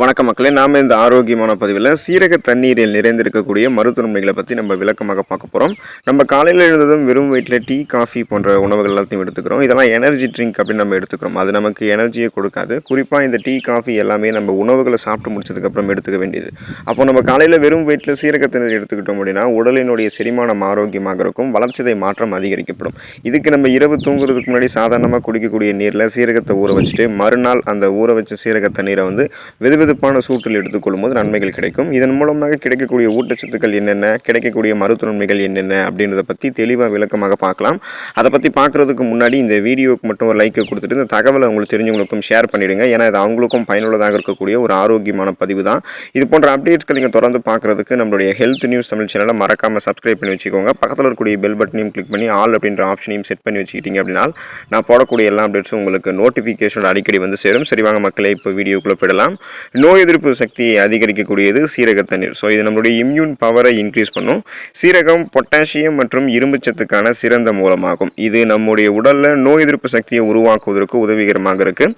வணக்க மக்களே நாம் இந்த ஆரோக்கியமான பதிவில் சீரக தண்ணீரில் நிறைந்திருக்கக்கூடிய மருத்துவமனைகளை பற்றி நம்ம விளக்கமாக பார்க்க போகிறோம் நம்ம காலையில் எழுந்ததும் வெறும் வயிற்றில் டீ காஃபி போன்ற உணவுகள் எல்லாத்தையும் எடுத்துக்கிறோம். இதெல்லாம் எனர்ஜி ட்ரிங்க் அப்படின்னு நம்ம எடுத்துக்கிறோம். அது நமக்கு எனர்ஜியை கொடுக்காது. குறிப்பாக இந்த டீ காஃபி எல்லாமே நம்ம உணவுகளை சாப்பிட்டு முடிச்சதுக்கப்புறம் எடுத்துக்க வேண்டியது. அப்போ நம்ம காலையில் வெறும் வயிற்றில் சீரக தண்ணீர் எடுத்துக்கிட்டோம் அப்படின்னா உடலினுடைய செரிமானம் ஆரோக்கியமாக இருக்கும். வளர்ச்சிதை மாற்றம் அதிகரிக்கப்படும். இதுக்கு நம்ம இரவு தூங்குறதுக்கு முன்னாடி சாதாரணமாக குடிக்கக்கூடிய நீரில் சீரகத்தை ஊற வச்சுட்டு மறுநாள் அந்த ஊற வச்ச சீரக தண்ணீரை வந்து வெதுவெதுப்பான சூட்டில் எடுத்துக்கொள்ளும் போது நன்மைகள் கிடைக்கும். இதன் மூலமாக கிடைக்கக்கூடிய ஊட்டச்சத்துக்கள் என்னென்ன கிடைக்கக்கூடிய மருத்துவ நன்மைகள் என்னென்ன அப்படின்றத பற்றி தெளிவாக விளக்கமாக பார்க்கலாம். அதை பற்றி பார்க்குறதுக்கு முன்னாடி இந்த வீடியோவுக்கு மட்டும் ஒரு லைக்கை கொடுத்துட்டு இந்த தகவலை உங்களுக்கு தெரிஞ்சவங்களுக்கும் ஷேர் பண்ணிடுங்க. ஏன்னா இது அவங்களுக்கும் பயனுள்ளதாக இருக்கக்கூடிய ஒரு ஆரோக்கியமான பதிவு தான். இது போன்ற அப்டேட்ஸ்கள் நீங்கள் தொடர்ந்து பார்க்குறதுக்கு நம்மளுடைய ஹெல்த் நியூஸ் தமிழ் சேனலை மறக்காமல் சப்ஸ்கிரைப் பண்ணி வச்சுக்கோங்க. பக்கத்தில் இருக்கக்கூடிய பெல் பட்டனையும் கிளிக் பண்ணி ஆல் அப்படின்ற ஆப்ஷனையும் செட் பண்ணி வச்சுக்கிட்டீங்க அப்படின்னா நான் போடக்கூடிய எல்லா அப்டேட்ஸும் உங்களுக்கு நோட்டிஃபிகேஷன் அடிக்கடி வந்து சேரும். சரி வாங்க மக்களை இப்போ வீடியோக்குள்ளே போயிடலாம். நோய் எதிர்ப்பு சக்தியை அதிகரிக்கக்கூடியது சீரக தண்ணீர். ஸோ இது நம்மளுடைய இம்யூன் பவரை இன்க்ரீஸ் பண்ணும். சீரகம் பொட்டாசியம் மற்றும் இரும்புச்சத்துக்கான சிறந்த மூலமாகும். இது நம்முடைய உடலில் நோய் எதிர்ப்பு சக்தியை உருவாக்குவதற்கு உதவிகரமாக இருக்கு.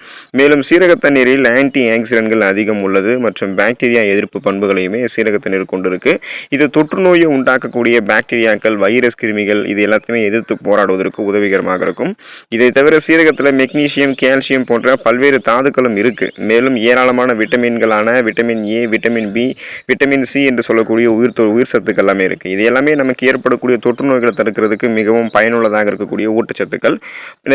மேலும் சீரக தண்ணீரில் ஆன்டி ஆக்சிடென்ட்கள் அதிகம் உள்ளது மற்றும் பாக்டீரியா எதிர்ப்பு பண்புகளையுமே சீரக தண்ணீர் கொண்டிருக்கு. இது தொற்றுநோயை உண்டாக்கக்கூடிய பாக்டீரியாக்கள் வைரஸ் கிருமிகள் இது எல்லாத்தையுமே எதிர்த்து போராடுவதற்கு உதவிகரமாக இருக்கும். இதை தவிர சீரகத்தில் மெக்னீசியம் கால்சியம் போன்ற பல்வேறு தாதுக்களும் இருக்கு. மேலும் ஏராளமான விட்டமின்களான vitamin A vitamin B vitamin C என்று சொல்லக்கூடிய உயிர் உயிர் சத்துக்கள் எல்லாமே இருக்குது இது எல்லாமே நமக்கு ஏற்படக்கூடிய தொற்று நோய்களை தடுக்கிறதுக்கு மிகவும் பயனுள்ளதாக இருக்கக்கூடிய ஊட்டச்சத்துக்கள்.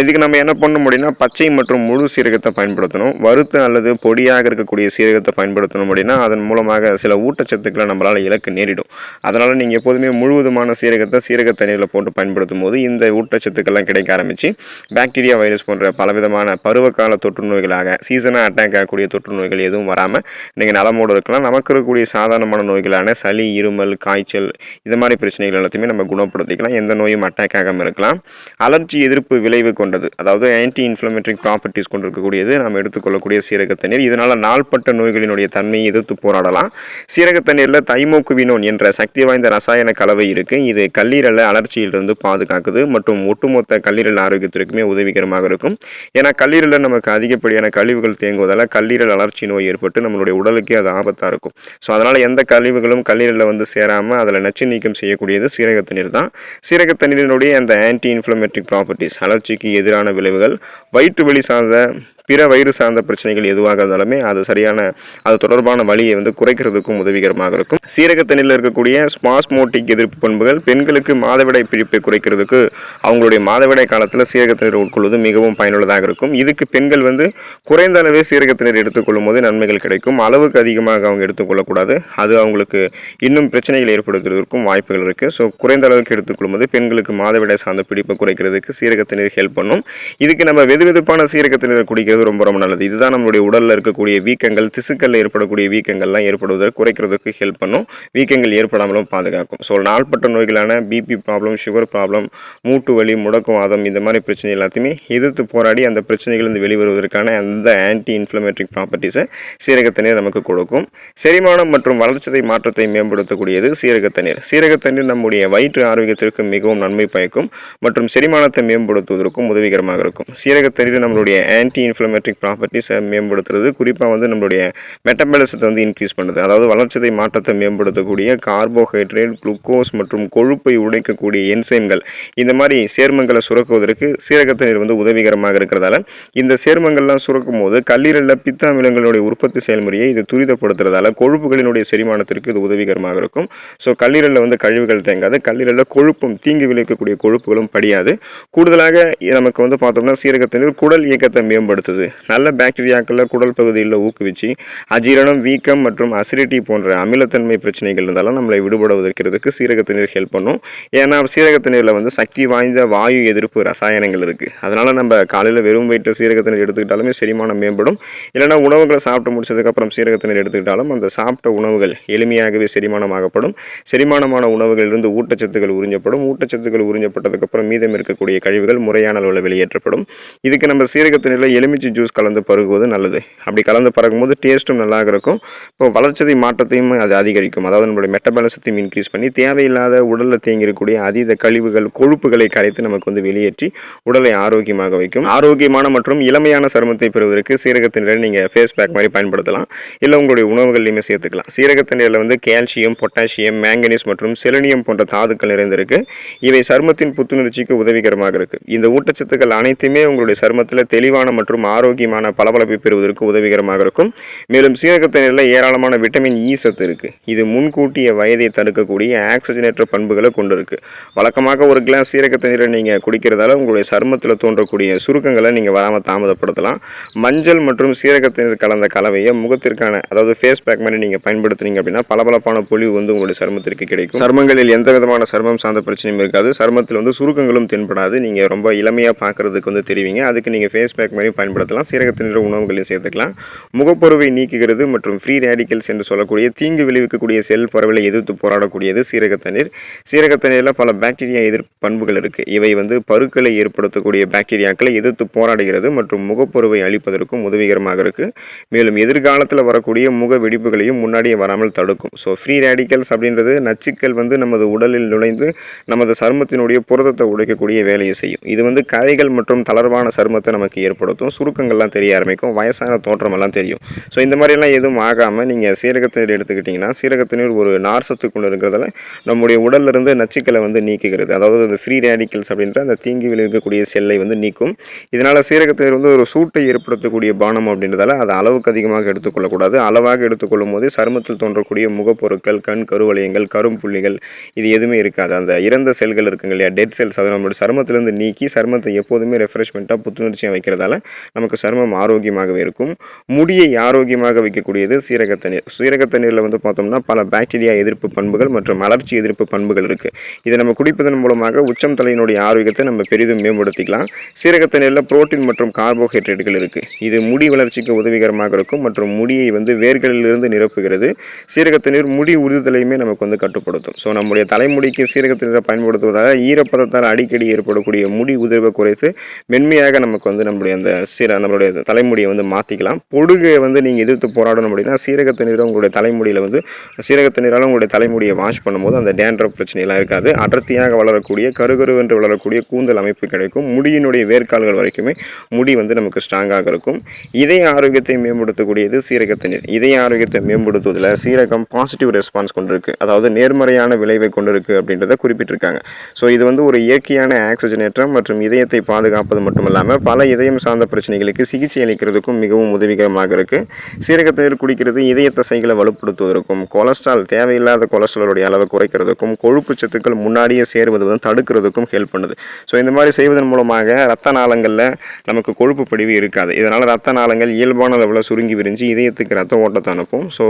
இதுக்கு நம்ம என்ன பண்ண முடியும்னா பச்சை மற்றும் முழு சீரகத்தை பயன்படுத்தணும். வறுத்து அல்லது பொடியாக இருக்கக்கூடிய சீரகத்தை பயன்படுத்தணும் அப்படின்னா அதன் மூலமாக சில ஊட்டச்சத்துக்களை நம்மளால் இலக்கு நேரிடும். அதனால் நீங்கள் எப்போதுமே முழுவதுமான சீரகத்தை சீரக தண்ணீரில் போட்டு பயன்படுத்தும் போது இந்த ஊட்டச்சத்துக்கள்லாம் கிடைக்க ஆரம்பித்து பாக்டீரியா வைரஸ் போன்ற பலவிதமான பருவகால தொற்று நோய்களாக சீசனாக அட்டாக் ஆகக்கூடிய தொற்று நோய்கள் எதுவும் வராமல் நீங்கள் நலமோடு இருக்கலாம். நமக்கு இருக்கக்கூடிய சாதாரணமான நோய்களான சளி இருமல் காய்ச்சல் இது மாதிரி பிரச்சனைகள் எல்லாத்தையுமே நம்ம குணப்படுத்திக்கலாம். எந்த நோயும் அட்டாக் ஆகாமல் இருக்கலாம். அலர்ஜி எதிர்ப்பு விளைவு கொண்டது அதாவது ஆன்டி இன்ஃப்ளமேட்டரி ப்ராப்பர்ட்டிஸ் கொண்டிருக்கக்கூடியது நாம் எடுத்துக்கொள்ளக்கூடிய சீரக தண்ணீர். இதனால் நாள்பட்ட நோய்களினுடைய தன்மையை எதிர்த்து போராடலாம். சீரக தண்ணீரில் தைமோக்குவினோன் என்ற சக்தி வாய்ந்த ரசாயன கலவை இருக்குது இது கல்லீரலை அலர்ச்சியிலிருந்து பாதுகாக்குது மற்றும் ஒட்டுமொத்த கல்லீரல் ஆரோக்கியத்திற்குமே உதவிகரமாக இருக்கும். ஏன்னா கல்லீரலில் நமக்கு அதிகப்படியான கழிவுகள் தேங்குவதால் கல்லீரல் அலர்ச்சி நோய் ஏற்பட்டு நம்மளுடைய உடலுக்கே அது ஆபத்தாக இருக்கும். ஸோ அதனால் எந்த கழிவுகளும் கல்லீரலில் வந்து சேராமல் அதில் நச்சு நீக்கம் செய்யக்கூடியது சீரக தண்ணீர் தான். சீரக தண்ணீரினுடைய அந்த ஆன்டி இன்ஃப்ளமேட்டிக் ப்ராப்பர்ட்டிஸ் அலர்ச்சிக்கு எதிரான விளைவுகள் வயிற்று வலி சார்ந்த பிற வயிறு சார்ந்த பிரச்சனைகள் எதுவாக இருந்தாலுமே அது சரியான அது தொடர்பான வலியை வந்து குறைக்கிறதுக்கும் உதவிகரமாக இருக்கும். சீரக தண்ணீரில் இருக்கக்கூடிய ஸ்பாஸ்மோட்டிக் எதிர்ப்பு பண்புகள் பெண்களுக்கு மாதவிடாய் பிடிப்பை குறைக்கிறதுக்கு அவங்களுடைய மாதவிடாய் காலத்தில் சீரக தண்ணீர் உட்கொள்வது மிகவும் பயனுள்ளதாக இருக்கும். இதுக்கு பெண்கள் வந்து குறைந்த அளவே சீரக தண்ணீர் எடுத்துக்கொள்ளும் போது நன்மைகள் கிடைக்கும். அளவுக்கு அதிகமாக அவங்க எடுத்துக்கொள்ளக்கூடாது. அது அவங்களுக்கு இன்னும் பிரச்சனைகள் ஏற்படுத்துவதற்கும் வாய்ப்புகள் இருக்குது ஸோ குறைந்த அளவுக்கு எடுத்துக்கொள்ளும் போது பெண்களுக்கு மாதவிடாய் சார்ந்த பிடிப்பை குறைக்கிறதுக்கு சீரக தண்ணீர் ஹெல்ப் பண்ணும். இதுக்கு நம்ம வெது வெதுப்பான சீரக குடிக்க குடிக்கிறது ரொம்ப ரொம்ப நல்லது. இதுதான் நம்மளுடைய உடலில் இருக்கக்கூடிய வீக்கங்கள் திசுக்களில் ஏற்படக்கூடிய வீக்கங்கள்லாம் ஏற்படுவதற்கு குறைக்கிறதுக்கு ஹெல்ப் பண்ணும். வீக்கங்கள் ஏற்படாமலும் பாதுகாக்கும். ஸோ நாள்பட்ட நோய்களான பிபி ப்ராப்ளம் சுகர் ப்ராப்ளம் மூட்டு வலி முடக்குவாதம் இந்த மாதிரி பிரச்சனை எல்லாத்தையுமே எதிர்த்து போராடி அந்த பிரச்சனைகளிலிருந்து வெளிவருவதற்கான அந்த ஆன்டி இன்ஃப்ளமேட்ரிக் ப்ராப்பர்ட்டிஸை சீரகத்தண்ணீர் நமக்கு கொடுக்கும். செரிமானம் மற்றும் வளர்ச்சிதை மாற்றத்தை மேம்படுத்தக்கூடியது சீரகத்தண்ணீர் சீரகத்தண்ணீர் நம்முடைய வயிற்று ஆரோக்கியத்திற்கு மிகவும் நன்மை பயக்கும் மற்றும் செரிமானத்தை மேம்படுத்துவதற்கும் உதவிகரமாக இருக்கும். சீரகத்தண்ணீர் நம்மளுடைய ஆன்டி இன்ஃப்ளமேட்டரி ப்ராப்பர்ட்டிஸை மேம்படுத்துறது குறிப்பாக வந்து நம்மளுடைய மெட்டபாலிசத்தை வந்து இன்க்ரீஸ் பண்ணுது. அதாவது வளர்ச்சிதை மாற்றத்தை மேம்படுத்தக்கூடிய கார்போஹைட்ரேட் குளுக்கோஸ் மற்றும் கொழுப்பை உடைக்கக்கூடிய என்சைம்கள் இந்த மாதிரி சேர்மங்களை சுரக்குவதற்கு சீரக வந்து உதவிகரமாக இருக்கிறதால இந்த சேர்மங்கள்லாம் சுரக்கும் போது கல்லீரலில் பித்த அமிலங்களுடைய உற்பத்தி செயல்முறையை இது துரிதப்படுத்துறதால கொழுப்புகளினுடைய செரிமானத்திற்கு இது உதவிகரமாக இருக்கும். ஸோ கல்லீரலில் வந்து கழிவுகள் தேங்காது. கல்லீரலில் கொழுப்பும் தீங்கு விளைவிக்கக்கூடிய கொழுப்புகளும் படியாது. கூடுதலாக நமக்கு வந்து பார்த்தோம்னா சீரக குடல் இயக்கத்தை மேம்படுத்துது. நல்ல பாக்டீரியாக்களை குடல் பகுதியில் ஊக்குவிச்சு அஜீரணம் வீக்கம் மற்றும் அசிடிட்டி போன்ற அமிலத்தன்மை பிரச்சனைகள் இருந்தாலும் நம்மளை விடுபட வைக்கிறதுக்கு சீரக ஹெல்ப் பண்ணும். ஏன்னா சீரக வந்து சக்தி வாய்ந்த வாயு எதிர்ப்பு ரசாயனங்கள் இருக்குது அதனால் நம்ம காலையில் வெறும் வயிற்று சீரக எடுத்துக்கிட்டாலுமே செரிமானம் மேம்படும். இல்லைன்னா உணவுகளை சாப்பிட்டு முடிச்சதுக்கப்புறம் சீரக எடுத்துக்கிட்டாலும் அந்த சாப்பிட்ட உணவுகள் எளிமையாகவே செரிமானமாகப்படும். செரிமானமான உணவுகளிலிருந்து ஊட்டச்சத்துக்கள் உறிஞ்சப்படும். ஊட்டச்சத்துக்கள் உறிஞ்சப்பட்டதுக்கப்புறம் மீதம் இருக்கக்கூடிய கழிவுகள் முறையான அளவில் வெளியேற்றப்படும். இதுக்கு நம்ம சீரக எலுமிச்சை எலுமிச்சை ஜூஸ் கலந்து பருகுவது நல்லது. அப்படி கலந்து பருகும்போது டேஸ்ட்டும் நல்லா இருக்கும் இப்போ வளர்ச்சதை மாற்றத்தையும் அது அதிகரிக்கும். அதாவது நம்மளுடைய மெட்டபாலிசத்தையும் இன்க்ரீஸ் பண்ணி தேவையில்லாத உடலில் தேங்கியிருக்கக்கூடிய அதீத கழிவுகள் கொழுப்புகளை கரைத்து நமக்கு வந்து வெளியேற்றி உடலை ஆரோக்கியமாக வைக்கும். ஆரோக்கியமான மற்றும் இளமையான சருமத்தை பெறுவதற்கு சீரகத்தினர் நீங்கள் ஃபேஸ் பேக் மாதிரி பயன்படுத்தலாம். இல்லை உங்களுடைய உணவுகள்லையுமே சேர்த்துக்கலாம். சீரகத்தினரில் வந்து கால்சியம் பொட்டாசியம் மேங்கனீஸ் மற்றும் செலனியம் போன்ற தாதுக்கள் நிறைந்திருக்கு. இவை சருமத்தின் புத்துணர்ச்சிக்கு உதவிகரமாக இருக்குது இந்த ஊட்டச்சத்துக்கள் அனைத்துமே உங்களுடைய சருமத்தில் தெளிவான மற்றும் ஆரோக்கியமான பளபளப்பை பெறுவதற்கு உதவிகரமாக இருக்கும். மேலும் சீரகத்தினரில் ஏராளமான விட்டமின் இ e சத்து இருக்குது இது முன்கூட்டிய வயதை தடுக்கக்கூடிய ஆக்சிஜனேற்ற பண்புகளை கொண்டிருக்கு. வழக்கமாக ஒரு கிளாஸ் சீரக நீங்கள் குடிக்கிறதால உங்களுடைய சருமத்தில் தோன்றக்கூடிய சுருக்கங்களை நீங்கள் வராமல் தாமதப்படுத்தலாம். மஞ்சள் மற்றும் சீரகத்தினர் கலந்த கலவையை முகத்திற்கான அதாவது ஃபேஸ் பேக் மாதிரி நீங்கள் பயன்படுத்துனீங்க அப்படின்னா பளபளப்பான பொலிவு வந்து உங்களுடைய சருமத்திற்கு கிடைக்கும். சருமங்களில் எந்த விதமான சருமம் சார்ந்த பிரச்சனையும் இருக்காது. சருமத்தில் வந்து சுருக்கங்களும் தென்படாது. நீங்கள் ரொம்ப இளமையாக பார்க்கறதுக்கு வந்து தெரிவிங்க. அதுக்கு நீங்கள் ஃபேஸ் பேக் மாதிரி பயன்படுத்தலாம் சீரக உணவுகளையும் சேர்த்துக்கலாம். முகப்பொருவை நீக்குகிறது மற்றும் ஃப்ரீ ரேடிக்கல்ஸ் என்று சொல்லக்கூடிய தீங்கு விளைவிக்கக்கூடிய செல் பரவலை எதிர்த்து போராடக்கூடியது சீரகத்தண்ணீர் சீரகத்தண்ணீரில் பல பாக்டீரியா எதிர் பண்புகள் இருக்குது இவை வந்து பருக்களை ஏற்படுத்தக்கூடிய பாக்டீரியாக்களை எதிர்த்து போராடுகிறது மற்றும் முகப்பொருவை அழிப்பதற்கும் உதவிகரமாக இருக்குது மேலும் எதிர்காலத்தில் வரக்கூடிய முக வெடிப்புகளையும் முன்னாடியே வராமல் தடுக்கும். ஸோ ஃப்ரீ ரேடிக்கல்ஸ் அப்படின்றது நச்சுக்கள் வந்து நமது உடலில் நுழைந்து நமது சருமத்தினுடைய புரதத்தை உடைக்கக்கூடிய வேலையை செய்யும். இது வந்து கரைகள் மற்றும் தளர்வான சருமத்தை நமக்கு ஏற்படுத்தும். சுரு சுருக்கங்கள்லாம் தெரிய ஆரம்பிக்கும் வயசான தோற்றமெல்லாம் தெரியும். ஸோ இந்த மாதிரிலாம் எதுவும் ஆகாமல் நீங்கள் சீரகத்தண்ணீர் எடுத்துக்கிட்டிங்கன்னா சீரகத்தண்ணீர் ஒரு நார்சத்து கொண்டு இருக்கிறதால நம்முடைய உடலிருந்து நச்சுக்களை வந்து நீக்குகிறது. அதாவது அந்த ஃப்ரீ ரேடிக்கல்ஸ் அப்படின்ற அந்த தீங்கு விளைவிக்கக்கூடிய செல்லை வந்து நீக்கும். இதனால் சீரகத்தண்ணீர் வந்து ஒரு சூட்டை ஏற்படுத்தக்கூடிய பானம் அப்படின்றதால அதை அளவுக்கு அதிகமாக எடுத்துக்கொள்ளக்கூடாது. அளவாக எடுத்துக்கொள்ளும் போது சருமத்தில் தோன்றக்கூடிய முகப்பொருட்கள் கண் கருவளையங்கள் கரும்புள்ளிகள் இது எதுவுமே இருக்காது. அந்த இறந்த செல்கள் இருக்குங்க இல்லையா? டெட் செல்ஸ் அதை நம்மளுடைய சருமத்திலிருந்து நீக்கி சருமத்தை எப்போதுமே ரெஃப்ரெஷ்மெண்ட்டாக புத்துணர்ச்சியாக வைக்கிறதால நமக்கு சருமம் ஆரோக்கியமாகவே இருக்கும். முடியை ஆரோக்கியமாக வைக்கக்கூடியது சீரகத்தண்ணீர் சீரகத்தண்ணீரில் வந்து பார்த்தோம்னா பல பாக்டீரியா எதிர்ப்பு பண்புகள் மற்றும் அலர்ச்சி எதிர்ப்பு பண்புகள் இருக்குது இதை நம்ம குடிப்பதன் மூலமாக உச்சம் தலையினுடைய ஆரோக்கியத்தை நம்ம பெரிதும் மேம்படுத்திக்கலாம். சீரகத்தண்ணீரில் புரோட்டீன் மற்றும் கார்போஹைட்ரேட்டுகள் இருக்குது இது முடி வளர்ச்சிக்கு உதவிகரமாக இருக்கும் மற்றும் முடியை வந்து வேர்களிலிருந்து நிரப்புகிறது. சீரகத்தண்ணீர் முடி உறுதலையுமே நமக்கு வந்து கட்டுப்படுத்தும். ஸோ நம்முடைய தலைமுடிக்கு சீரகத்தண்ணீரை பயன்படுத்துவதால் ஈரப்பதத்தால் அடிக்கடி ஏற்படக்கூடிய முடி உதிர்வை குறைத்து மென்மையாக நமக்கு வந்து நம்முடைய அந்த சீர நம்மளுடைய தலைமுடியை வந்து மாற்றிக்கலாம் பொடுகை வந்து நீங்கள் எதிர்த்து போராடணும் அப்படின்னா சீரகத்தண்ணீரை உங்களுடைய தலைமுடியில் வந்து சீரகத்தண்ணீரால் உங்களுடைய தலைமுடியை வாஷ் பண்ணும்போது அந்த டேண்ட்ரப் பிரச்சனைலாம் இருக்காது. அடர்த்தியாக வளரக்கூடிய கருகருவென்று வளரக்கூடிய கூந்தல் அமைப்பு கிடைக்கும். முடியினுடைய வேர்க்கால்கள் வரைக்குமே முடி வந்து நமக்கு ஸ்ட்ராங்காக இருக்கும். இதய ஆரோக்கியத்தை மேம்படுத்தக்கூடியது சீரக தண்ணீர். இதய ஆரோக்கியத்தை மேம்படுத்துவதில் சீரகம் பாசிட்டிவ் ரெஸ்பான்ஸ் கொண்டிருக்கு. அதாவது நேர்மறையான விளைவை கொண்டிருக்கு அப்படின்றத குறிப்பிட்டிருக்காங்க. ஸோ இது வந்து ஒரு இயற்கையான ஆக்சிஜனேற்றம் மற்றும் இதயத்தை பாதுகாப்பது மட்டும் இல்லாமல் பல இதயம் சார்ந்த பிரச்சனை பிரச்சனைகளுக்கு சிகிச்சை அளிக்கிறதுக்கும் மிகவும் உதவிகரமாக இருக்குது சீரக குடிக்கிறது இதய தசைகளை வலுப்படுத்துவதற்கும் கொலஸ்ட்ரால் தேவையில்லாத கொலஸ்ட்ராலுடைய அளவை குறைக்கிறதுக்கும் கொழுப்பு சத்துக்கள் முன்னாடியே சேருவது வந்து தடுக்கிறதுக்கும் ஹெல்ப் பண்ணுது. ஸோ இந்த மாதிரி செய்வதன் மூலமாக ரத்த நாளங்களில் நமக்கு கொழுப்பு படிவு இருக்காது. இதனால் ரத்த நாளங்கள் இயல்பான அளவில் சுருங்கி விரிஞ்சு இதயத்துக்கு ரத்த ஓட்டத்தை அனுப்பும். ஸோ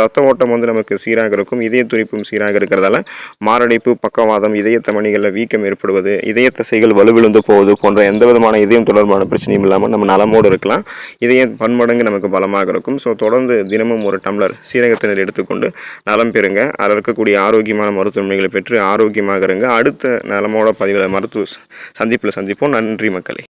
ரத்த ஓட்டம் வந்து நமக்கு சீராக இருக்கும் இதய துடிப்பும் சீராக இருக்கிறதால மாரடைப்பு பக்கவாதம் இதய தமனிகளில் வீக்கம் ஏற்படுவது இதய தசைகள் வலுவிழுந்து போவது போன்ற எந்த விதமான இதயம் தொடர்பான பிரச்சனையும் இல்லாமல் நம்ம நலமோடு இருக்கலாம். இதயம் பன்மடங்கு நமக்கு பலமாக இருக்கும். ஸோ தொடர்ந்து தினமும் ஒரு டம்ளர் சீரகத்தினர் எடுத்துக்கொண்டு நலம் பெறுங்க. அதில் இருக்கக்கூடிய ஆரோக்கியமான மருத்துவமனைகளை பெற்று ஆரோக்கியமாக இருங்க. அடுத்த நலமோட பதிவில் மருத்துவ சந்திப்பில் சந்திப்போம். நன்றி மக்களே.